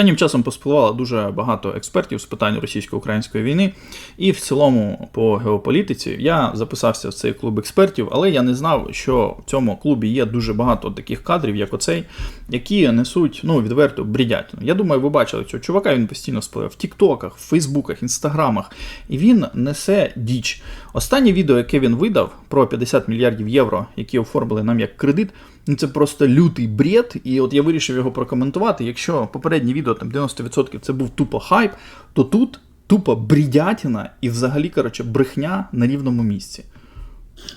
Останнім часом поспливало дуже багато експертів з питань російсько-української війни, і в цілому по геополітиці я записався в цей клуб експертів, але я не знав, що в цьому клубі є дуже багато таких кадрів, як оцей, які несуть ну відверто брідятину. Я думаю, ви бачили цього чувака. Він постійно спливе в Тіктоках, в Фейсбуках, Інстаграмах, і він несе діч. Останнє відео, яке він видав про 50 мільярдів євро, які оформили нам як кредит. Ну, це просто лютий бред, і от я вирішив його прокоментувати. Якщо попереднє відео там 90% це був тупо хайп, то тут тупо брідятіна і взагалі, коротше, брехня на рівному місці.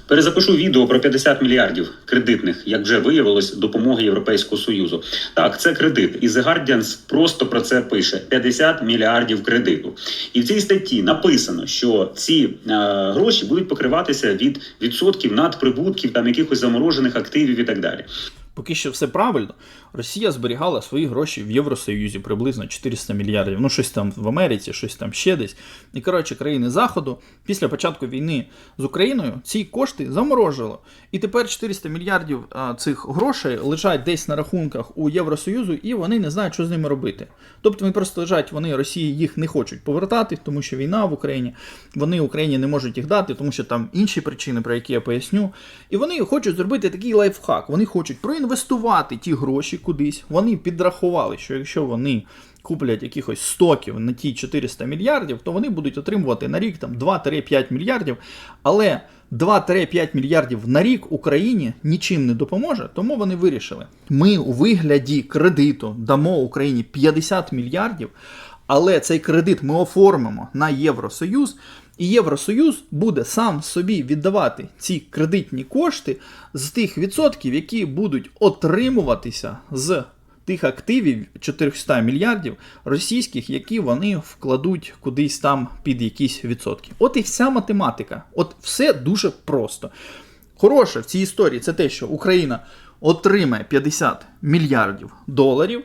Перезапишу відео про 50 мільярдів кредитних, як вже виявилось, допомоги Європейського союзу. Так, це кредит, і The Guardian просто про це пише: 50 мільярдів кредиту. І в цій статті написано, що ці е, гроші будуть покриватися від відсотків надприбутків, там якихось заморожених активів і так далі. Поки що все правильно. Росія зберігала свої гроші в Євросоюзі приблизно 400 мільярдів. Ну, щось там в Америці, щось там ще десь. І коротше, країни Заходу після початку війни з Україною ці кошти заморожило. І тепер 400 мільярдів цих грошей лежать десь на рахунках у Євросоюзу, і вони не знають, що з ними робити. Тобто вони просто лежать, вони Росії їх не хочуть повертати, тому що війна в Україні. Вони Україні не можуть їх дати, тому що там інші причини, про які я поясню. І вони хочуть зробити такий лайфхак. Вони хочуть проінвестувати ті гроші кудись. Вони підрахували, що якщо вони куплять якихось стоків на ті 400 мільярдів, то вони будуть отримувати на рік там 2-5 мільярдів. Але 2-5 мільярдів на рік Україні нічим не допоможе, тому вони вирішили. Ми у вигляді кредиту дамо Україні 50 мільярдів, але цей кредит ми оформимо на Євросоюз. І Євросоюз буде сам собі віддавати ці кредитні кошти з тих відсотків, які будуть отримуватися з тих активів 400 мільярдів російських, які вони вкладуть кудись там під якісь відсотки. От і вся математика. От все дуже просто. Хороше в цій історії це те, що Україна отримає 50 мільярдів доларів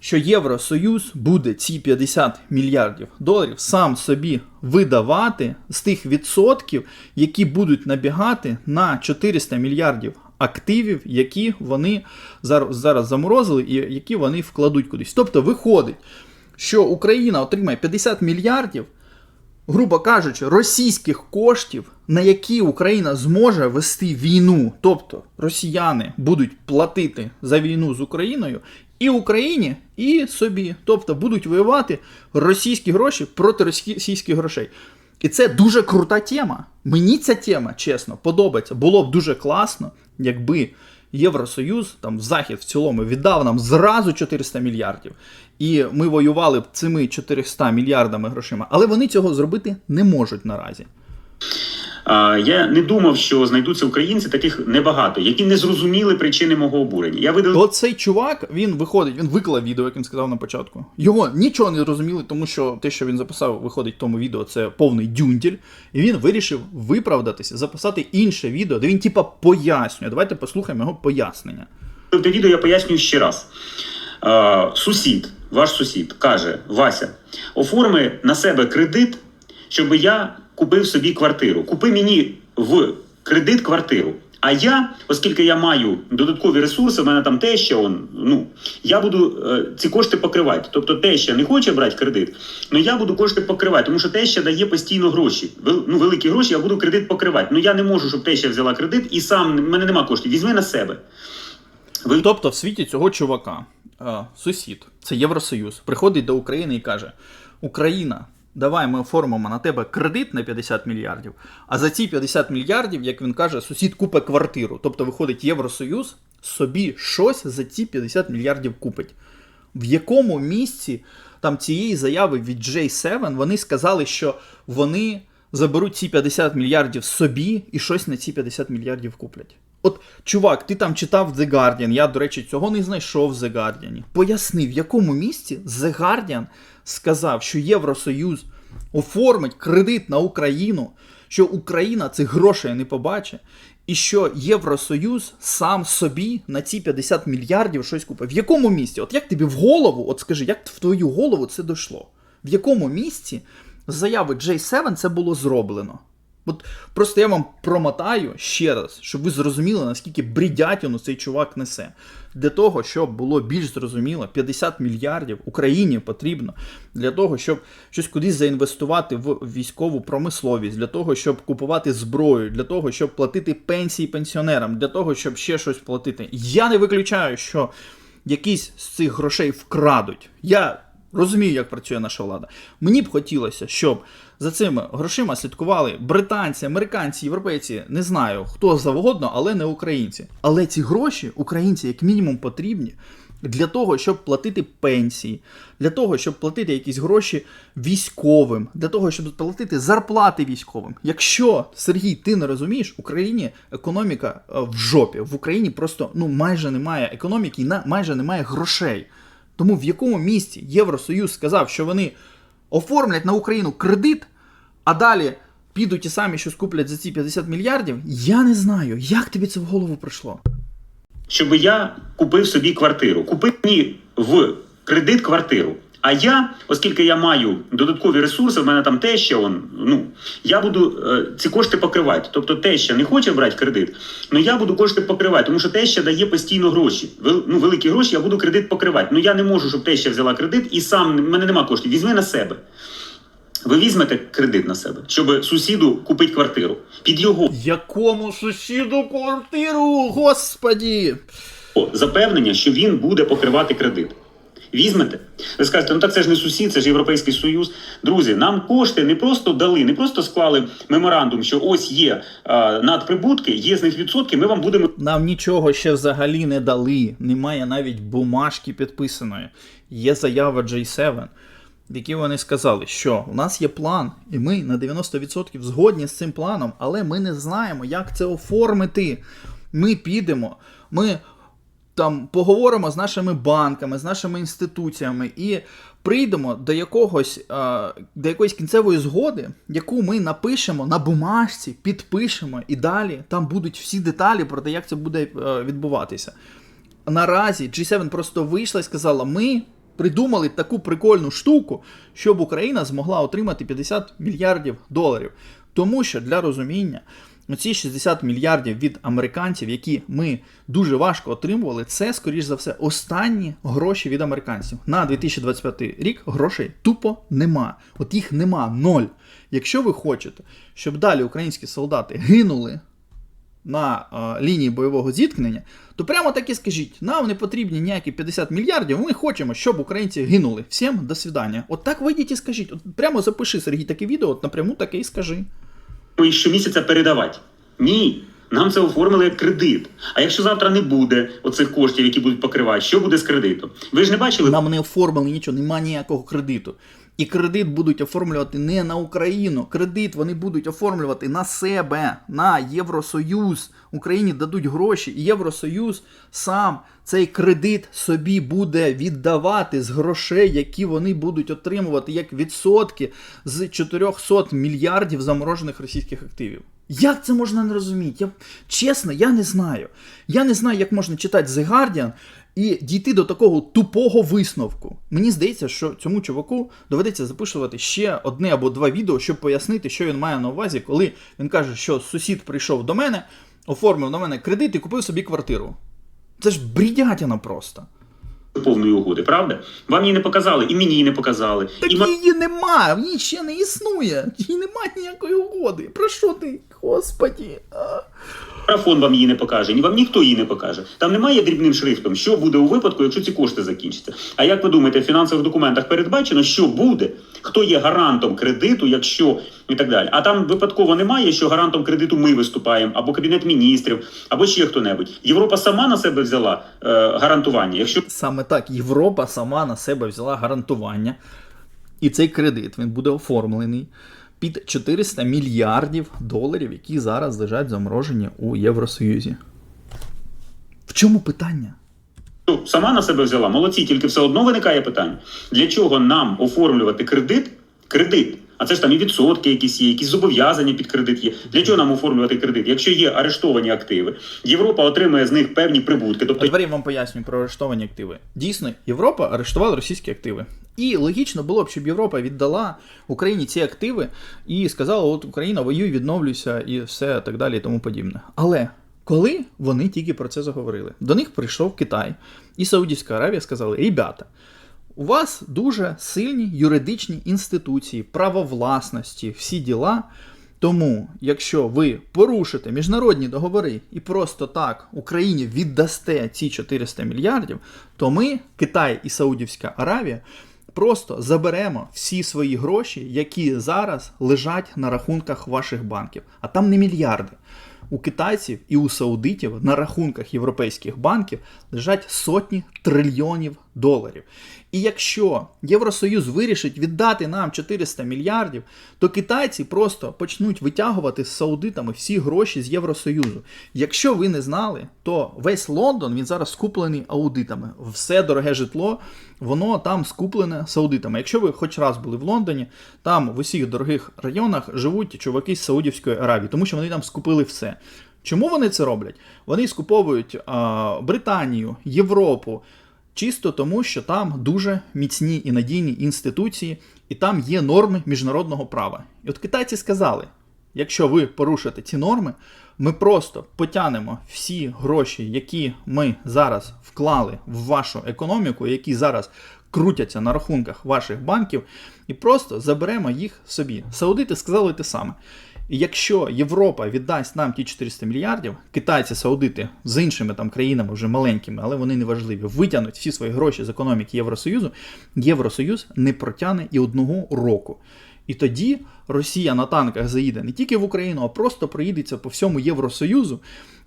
що Євросоюз буде ці 50 мільярдів доларів сам собі видавати з тих відсотків, які будуть набігати на 400 мільярдів активів, які вони зараз, зараз заморозили і які вони вкладуть кудись. Тобто виходить, що Україна отримає 50 мільярдів. Грубо кажучи, російських коштів, на які Україна зможе вести війну, тобто росіяни будуть платити за війну з Україною, і Україні, і собі. Тобто будуть воювати російські гроші проти російських грошей. І це дуже крута тема. Мені ця тема, чесно, подобається. Було б дуже класно, якби Євросоюз, там Захід в цілому віддав нам зразу 400 мільярдів. І ми воювали б цими 400 мільярдами грошима. Але вони цього зробити не можуть наразі. Я не думав, що знайдуться українці таких небагато, які не зрозуміли причини мого обурення. Я видав От цей чувак, він виходить, він виклав відео, як він сказав на початку. Його нічого не зрозуміли, тому що те, що він записав, виходить в тому відео, це повний дюнділь. І він вирішив виправдатися, записати інше відео, де він типа пояснює. Давайте послухаємо його пояснення. Те відео я пояснюю ще раз. Сусід, ваш сусід, каже: Вася, оформи на себе кредит, щоб я купив собі квартиру. Купи мені в кредит квартиру. А я, оскільки я маю додаткові ресурси, в мене там теща, он, ну я буду е, ці кошти покривати. Тобто теща не хоче брати кредит, але я буду кошти покривати, тому що теща дає постійно гроші. Вел, ну, великі гроші, я буду кредит покривати. Ну я не можу, щоб теща взяла кредит і сам в мене нема коштів. Візьми на себе. Ви... Тобто в світі цього чувака, е, сусід, це Євросоюз, приходить до України і каже: Україна. Давай ми оформимо на тебе кредит на 50 мільярдів, а за ці 50 мільярдів, як він каже, сусід купить квартиру. Тобто виходить Євросоюз, собі щось за ці 50 мільярдів купить. В якому місці там цієї заяви від J7 вони сказали, що вони заберуть ці 50 мільярдів собі і щось на ці 50 мільярдів куплять. От, чувак, ти там читав The Guardian, я, до речі, цього не знайшов в The Guardian. Поясни, в якому місці The Guardian сказав, що Євросоюз оформить кредит на Україну, що Україна цих грошей не побачить, і що Євросоюз сам собі на ці 50 мільярдів щось купив. В якому місці? От як тобі в голову, от скажи, як в твою голову це дійшло? В якому місці з заяви J7 це було зроблено? От просто я вам промотаю ще раз, щоб ви зрозуміли, наскільки бредятину цей чувак несе. Для того, щоб було більш зрозуміло, 50 мільярдів Україні потрібно для того, щоб щось кудись заінвестувати в військову промисловість, для того, щоб купувати зброю, для того, щоб платити пенсії пенсіонерам, для того, щоб ще щось платити. Я не виключаю, що якісь з цих грошей вкрадуть. Я розумію, як працює наша влада. Мені б хотілося, щоб за цими грошима слідкували британці, американці, європейці, не знаю хто завгодно, але не українці. Але ці гроші українці як мінімум потрібні. Для того, щоб платити пенсії, для того, щоб платити якісь гроші військовим, для того, щоб платити зарплати військовим. Якщо Сергій, ти не розумієш, Україні економіка е, в жопі. В Україні просто ну майже немає економіки, і майже немає грошей. Тому в якому місці Євросоюз сказав, що вони оформлять на Україну кредит, а далі підуть і самі щось куплять за ці 50 мільярдів, я не знаю, як тобі це в голову прийшло. щоб я купив собі квартиру. Купив мені в кредит квартиру. А я, оскільки я маю додаткові ресурси, в мене там теща, он, ну, я буду е, ці кошти покривати. Тобто теща не хоче брати кредит, але я буду кошти покривати, тому що теща дає постійно гроші. Вел, ну, великі гроші, я буду кредит покривати. Ну я не можу, щоб теща взяла кредит і сам в мене нема коштів. Візьми на себе. Ви візьмете кредит на себе, щоб сусіду купити квартиру. Під його Якому сусіду квартиру, господі! запевнення, що він буде покривати кредит. Візьмете? Ви скажете, ну так це ж не сусід, це ж Європейський Союз. Друзі, нам кошти не просто дали, не просто склали меморандум, що ось є а, надприбутки, є з них відсотки, ми вам будемо Нам нічого ще взагалі не дали. Немає навіть бумажки підписаної. Є заява J7, в якій вони сказали, що у нас є план, і ми на 90% згодні з цим планом, але ми не знаємо, як це оформити. Ми підемо, ми там поговоримо з нашими банками, з нашими інституціями і прийдемо до якогось е, до якоїсь кінцевої згоди, яку ми напишемо на бумажці, підпишемо, і далі там будуть всі деталі про те, як це буде е, відбуватися. Наразі G7 просто вийшла і сказала: ми придумали таку прикольну штуку, щоб Україна змогла отримати 50 мільярдів доларів. Тому що для розуміння, оці 60 мільярдів від американців, які ми дуже важко отримували, це, скоріш за все, останні гроші від американців. На 2025 рік грошей тупо нема. От їх нема ноль. Якщо ви хочете, щоб далі українські солдати гинули на е, лінії бойового зіткнення, то прямо так і скажіть: нам не потрібні ніякі 50 мільярдів. Ми хочемо, щоб українці гинули. Всім до свидання. От так вийдіть і скажіть. От прямо запиши Сергій таке відео, от напряму таке і скажи. Їх щомісяця передавати. Ні. Нам це оформили як кредит. А якщо завтра не буде оцих коштів, які будуть покривати, що буде з кредитом? Ви ж не бачили Нам не оформили нічого, немає ніякого кредиту. І кредит будуть оформлювати не на Україну. Кредит вони будуть оформлювати на себе, на Євросоюз. Україні дадуть гроші, і Євросоюз сам цей кредит собі буде віддавати з грошей, які вони будуть отримувати як відсотки з 400 мільярдів заморожених російських активів. Як це можна не розуміти? Я, чесно, я не знаю. Я не знаю, як можна читати The Guardian і дійти до такого тупого висновку. Мені здається, що цьому чуваку доведеться записувати ще одне або два відео, щоб пояснити, що він має на увазі, коли він каже, що сусід прийшов до мене, оформив на мене кредит і купив собі квартиру. Це ж брідятина просто. Повної угоди, правда? Вам її не показали, і мені її не показали. Так і ма- її нема, в ній ще не існує. Її нема ніякої угоди. Про що ти, господі? А? марафон вам її не покаже, ні вам ніхто її не покаже. Там немає дрібним шрифтом, що буде у випадку, якщо ці кошти закінчаться. А як ви думаєте, в фінансових документах передбачено, що буде, хто є гарантом кредиту, якщо і так далі. А там випадково немає, що гарантом кредиту ми виступаємо, або кабінет міністрів, або ще хто-небудь. Європа сама на себе взяла е, гарантування. Якщо Саме так Європа сама на себе взяла гарантування, і цей кредит він буде оформлений під 400 мільярдів доларів, які зараз лежать заморожені у Євросоюзі. В чому питання? Ну, сама на себе взяла, молодці, тільки все одно виникає питання: для чого нам оформлювати кредит? Кредит. А це ж там і відсотки якісь є, якісь зобов'язання під кредит є. Для чого нам оформлювати кредит? Якщо є арештовані активи, Європа отримує з них певні прибутки. А Тобто тепер я вам пояснюю про арештовані активи. Дійсно, Європа арештувала російські активи. І логічно було б, щоб Європа віддала Україні ці активи і сказала: от Україна воюй, відновлюйся і все так далі, і тому подібне. Але коли вони тільки про це заговорили, до них прийшов Китай і Саудівська Аравія сказали: ребята. У вас дуже сильні юридичні інституції, право власності, всі діла. Тому, якщо ви порушите міжнародні договори і просто так Україні віддасте ці 400 мільярдів, то ми, Китай і Саудівська Аравія, просто заберемо всі свої гроші, які зараз лежать на рахунках ваших банків. А там не мільярди. У китайців і у саудитів на рахунках європейських банків лежать сотні трильйонів доларів. І якщо Євросоюз вирішить віддати нам 400 мільярдів, то китайці просто почнуть витягувати з саудитами всі гроші з Євросоюзу. Якщо ви не знали, то весь Лондон він зараз скуплений аудитами. Все дороге житло, воно там скуплене саудитами. Якщо ви хоч раз були в Лондоні, там в усіх дорогих районах живуть чуваки з Саудівської Аравії, тому що вони там скупили все. Чому вони це роблять? Вони скуповують а, Британію, Європу. Чисто тому, що там дуже міцні і надійні інституції, і там є норми міжнародного права. І от китайці сказали: якщо ви порушите ці норми, ми просто потянемо всі гроші, які ми зараз вклали в вашу економіку, які зараз крутяться на рахунках ваших банків, і просто заберемо їх собі. Саудити сказали те саме. І якщо Європа віддасть нам ті 400 мільярдів, китайці, саудити з іншими там країнами вже маленькими, але вони не важливі, витягнуть всі свої гроші з економіки Євросоюзу, Євросоюз не протягне і одного року. І тоді Росія на танках заїде не тільки в Україну, а просто проїдеться по всьому Євросоюзу.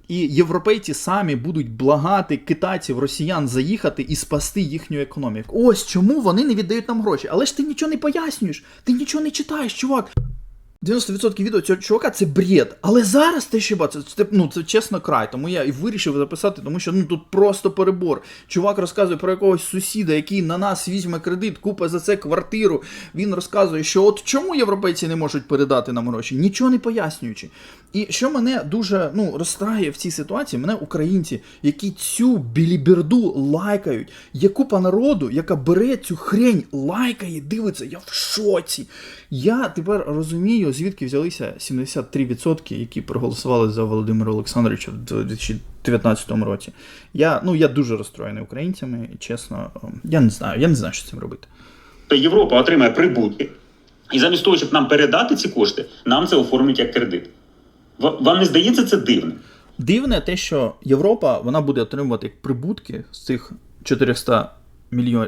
І європейці самі будуть благати китайців, росіян заїхати і спасти їхню економіку. Ось чому вони не віддають нам гроші. Але ж ти нічого не пояснюєш, ти нічого не читаєш, чувак. 90% відео цього чувака це бред. Але зараз ти ще бачиш, це, ну, це чесно край. Тому я і вирішив записати, тому що ну тут просто перебор. Чувак розказує про якогось сусіда, який на нас візьме кредит, купить за це квартиру. Він розказує, що от чому європейці не можуть передати нам гроші, нічого не пояснюючи. І що мене дуже ну, розстраює в цій ситуації, мене українці, які цю біліберду лайкають. Є купа народу, яка бере цю хрень, лайкає, дивиться, я в шоці. Я тепер розумію, звідки взялися 73%, які проголосували за Володимира Олександровича в 2019 році. Я, ну, я дуже розстроєний українцями, чесно, я не знаю, я не знаю, що цим робити. То Європа отримає прибутки, і замість того, щоб нам передати ці кошти, нам це оформлять як кредит. Вам не здається це дивним? Дивне те, що Європа вона буде отримувати прибутки з цих 400 мільйо-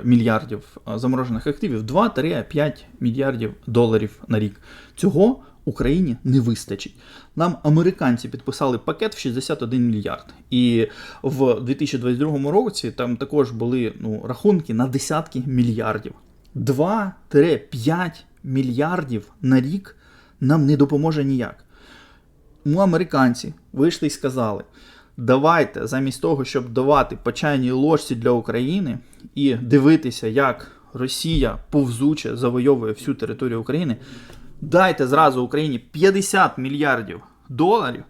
мільярдів заморожених активів 2-5 мільярдів доларів на рік. Цього Україні не вистачить. Нам американці підписали пакет в 61 мільярд. І в 2022 році там також були ну, рахунки на десятки мільярдів. 2-5 мільярдів на рік нам не допоможе ніяк. Ну, американці вийшли і сказали: давайте замість того, щоб давати по чайній ложці для України і дивитися, як Росія повзуче завойовує всю територію України, дайте зразу Україні 50 мільярдів доларів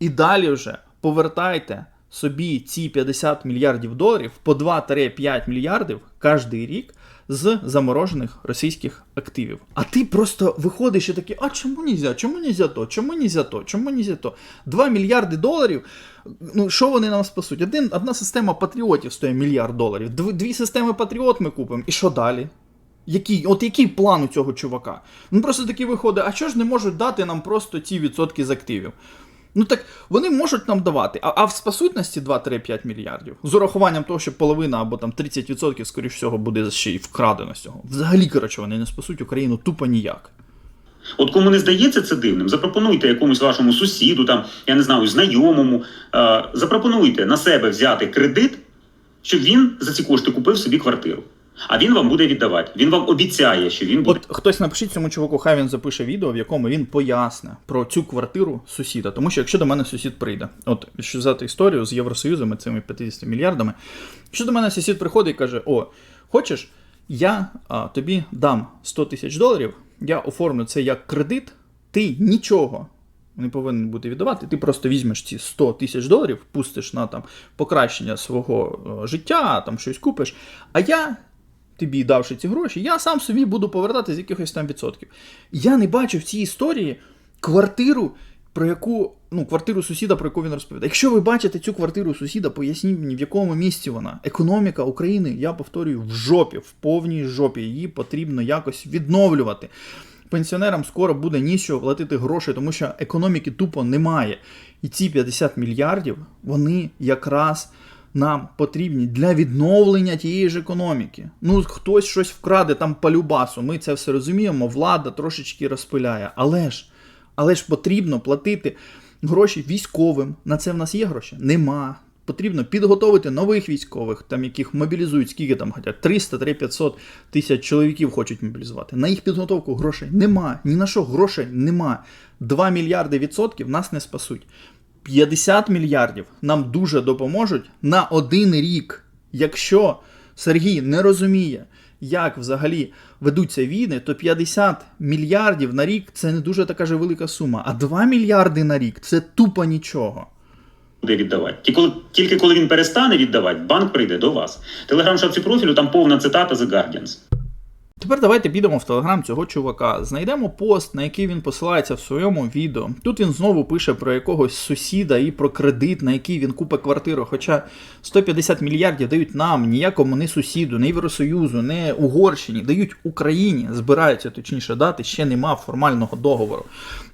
і далі вже повертайте собі ці 50 мільярдів доларів по 2-5 мільярдів кожен рік з заморожених російських активів. А ти просто виходиш і такий, а чому нельзя? Чому нельзя то? Чому нельзя то? Чому нельзя то? 2 мільярди доларів. Ну, що вони нам спасуть? Один, одна система патріотів стоїть мільярд доларів. Дві, системи патріот ми купимо. І що далі? Який, от який план у цього чувака? Ну просто такий виходить, а чого ж не можуть дати нам просто ті відсотки з активів? Ну так вони можуть нам давати, а, а в спасутності 2-5 мільярдів з урахуванням того, що половина або там 30% скоріш всього буде ще й вкрадено з цього. Взагалі, коротше, вони не спасуть Україну тупо ніяк. От кому не здається це дивним, запропонуйте якомусь вашому сусіду, там, я не знаю, знайомому, е, запропонуйте на себе взяти кредит, щоб він за ці кошти купив собі квартиру. А він вам буде віддавати. Він вам обіцяє, що він буде. От хтось напишіть цьому чуваку, хай він запише відео, в якому він поясне про цю квартиру сусіда. Тому що якщо до мене сусід прийде, от якщо взяти історію з Євросоюзом і цими 50 мільярдами, якщо до мене сусід приходить і каже: О, хочеш, я а, тобі дам 100 тисяч доларів, я оформлю це як кредит, ти нічого. Не повинен бути віддавати, ти просто візьмеш ці 100 тисяч доларів, пустиш на там покращення свого е, життя, там щось купиш. А я тобі давши ці гроші, я сам собі буду повертати з якихось там відсотків. Я не бачу в цій історії квартиру, про яку, ну, квартиру сусіда, про яку він розповідає. Якщо ви бачите цю квартиру сусіда, поясніть мені, в якому місці вона. Економіка України, я повторюю, в жопі, в повній жопі. Її потрібно якось відновлювати. Пенсіонерам скоро буде нічого платити грошей, тому що економіки тупо немає. І ці 50 мільярдів, вони якраз нам потрібні для відновлення тієї ж економіки. Ну, хтось щось вкраде там по любасу. Ми це все розуміємо, влада трошечки розпиляє. Але ж, але ж потрібно платити гроші військовим. На це в нас є гроші? Нема. Потрібно підготовити нових військових, там яких мобілізують, скільки там хочуть, 300-500 тисяч чоловіків хочуть мобілізувати. На їх підготовку грошей нема. Ні на що грошей нема. 2 мільярди відсотків нас не спасуть. 50 мільярдів нам дуже допоможуть на один рік. Якщо Сергій не розуміє, як взагалі ведуться війни, то 50 мільярдів на рік це не дуже така же велика сума. А 2 мільярди на рік це тупо нічого. буде віддавати. Тільки коли, тільки коли він перестане віддавати, банк прийде до вас. Телеграм-шапці профілю там повна цитата The Guardians. Тепер давайте підемо в телеграм цього чувака. Знайдемо пост, на який він посилається в своєму відео. Тут він знову пише про якогось сусіда і про кредит, на який він купить квартиру. Хоча 150 мільярдів дають нам, ніякому не сусіду, не Євросоюзу, не Угорщині, дають Україні, збираються точніше дати, ще нема формального договору.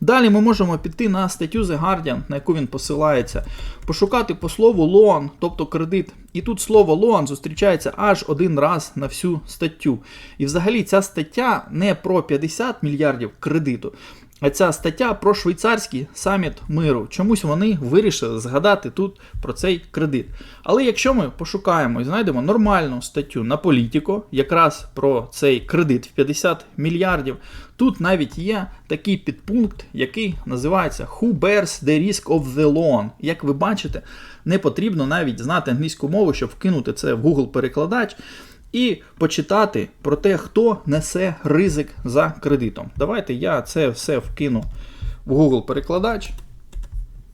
Далі ми можемо піти на статтю The Guardian, на яку він посилається, пошукати по слову loan, тобто кредит. І тут слово loan зустрічається аж один раз на всю статтю. І взагалі ця стаття не про 50 мільярдів кредиту, а ця стаття про швейцарський саміт миру. Чомусь вони вирішили згадати тут про цей кредит. Але якщо ми пошукаємо і знайдемо нормальну статтю на політико, якраз про цей кредит в 50 мільярдів, тут навіть є такий підпункт, який називається Who bears the risk of the loan? Як ви бачите, не потрібно навіть знати англійську мову, щоб вкинути це в Google перекладач і почитати про те, хто несе ризик за кредитом. Давайте я це все вкину в Google перекладач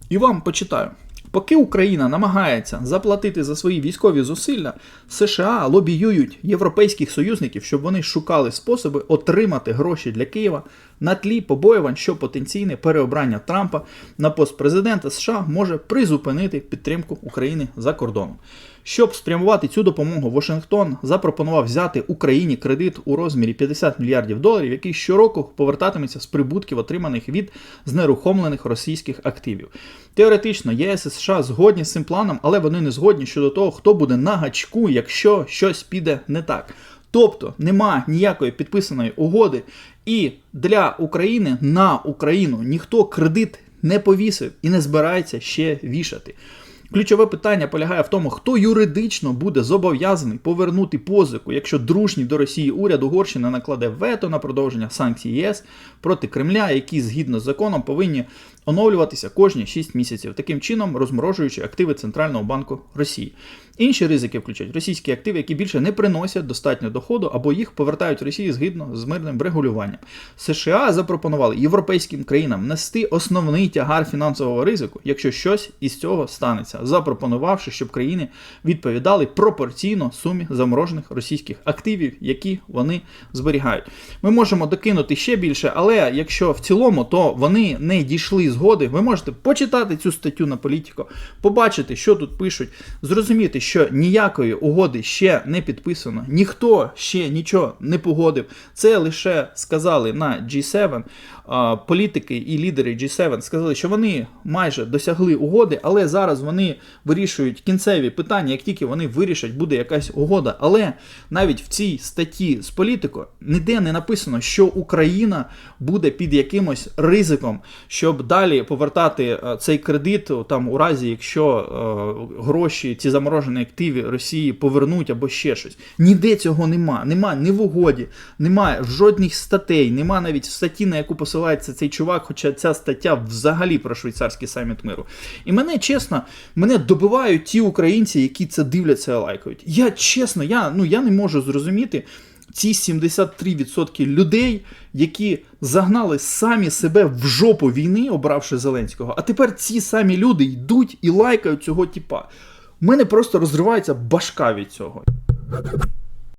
і вам почитаю. Поки Україна намагається заплатити за свої військові зусилля, США лобіюють європейських союзників, щоб вони шукали способи отримати гроші для Києва на тлі побоювань, що потенційне переобрання Трампа на пост президента США може призупинити підтримку України за кордоном. Щоб спрямувати цю допомогу, Вашингтон запропонував взяти Україні кредит у розмірі 50 мільярдів доларів, який щороку повертатиметься з прибутків, отриманих від знерухомлених російських активів. Теоретично ЄС і США згодні з цим планом, але вони не згодні щодо того, хто буде на гачку, якщо щось піде не так. Тобто нема ніякої підписаної угоди, і для України на Україну ніхто кредит не повісив і не збирається ще вішати. Ключове питання полягає в тому, хто юридично буде зобов'язаний повернути позику, якщо дружній до Росії уряд Угорщини накладе вето на продовження санкцій ЄС проти Кремля, які згідно з законом повинні оновлюватися кожні 6 місяців, таким чином розморожуючи активи Центрального банку Росії. Інші ризики включають російські активи, які більше не приносять достатньо доходу або їх повертають Росії згідно з мирним врегулюванням. США запропонували європейським країнам нести основний тягар фінансового ризику, якщо щось із цього станеться, запропонувавши, щоб країни відповідали пропорційно сумі заморожених російських активів, які вони зберігають. Ми можемо докинути ще більше, але якщо в цілому, то вони не дійшли згоди. Ви можете почитати цю статтю на політико, побачити, що тут пишуть, зрозуміти, що ніякої угоди ще не підписано, ніхто ще нічого не погодив. Це лише сказали на G7. Політики і лідери G7 сказали, що вони майже досягли угоди, але зараз вони вирішують кінцеві питання. Як тільки вони вирішать, буде якась угода. Але навіть в цій статті з політико ніде не написано, що Україна буде під якимось ризиком, щоб далі повертати е, цей кредит там у разі, якщо е, гроші, ці заморожені активи Росії повернуть або ще щось. Ніде цього нема. Нема ні в угоді, немає жодних статей, нема навіть статті, на яку посилається цей чувак, хоча ця стаття взагалі про швейцарський саміт миру. І мене чесно, мене добивають ті українці, які це дивляться і лайкають. Я чесно, я, ну, я не можу зрозуміти. Ці 73% людей, які загнали самі себе в жопу війни, обравши Зеленського, а тепер ці самі люди йдуть і лайкають цього типа. У мене просто розривається башка від цього.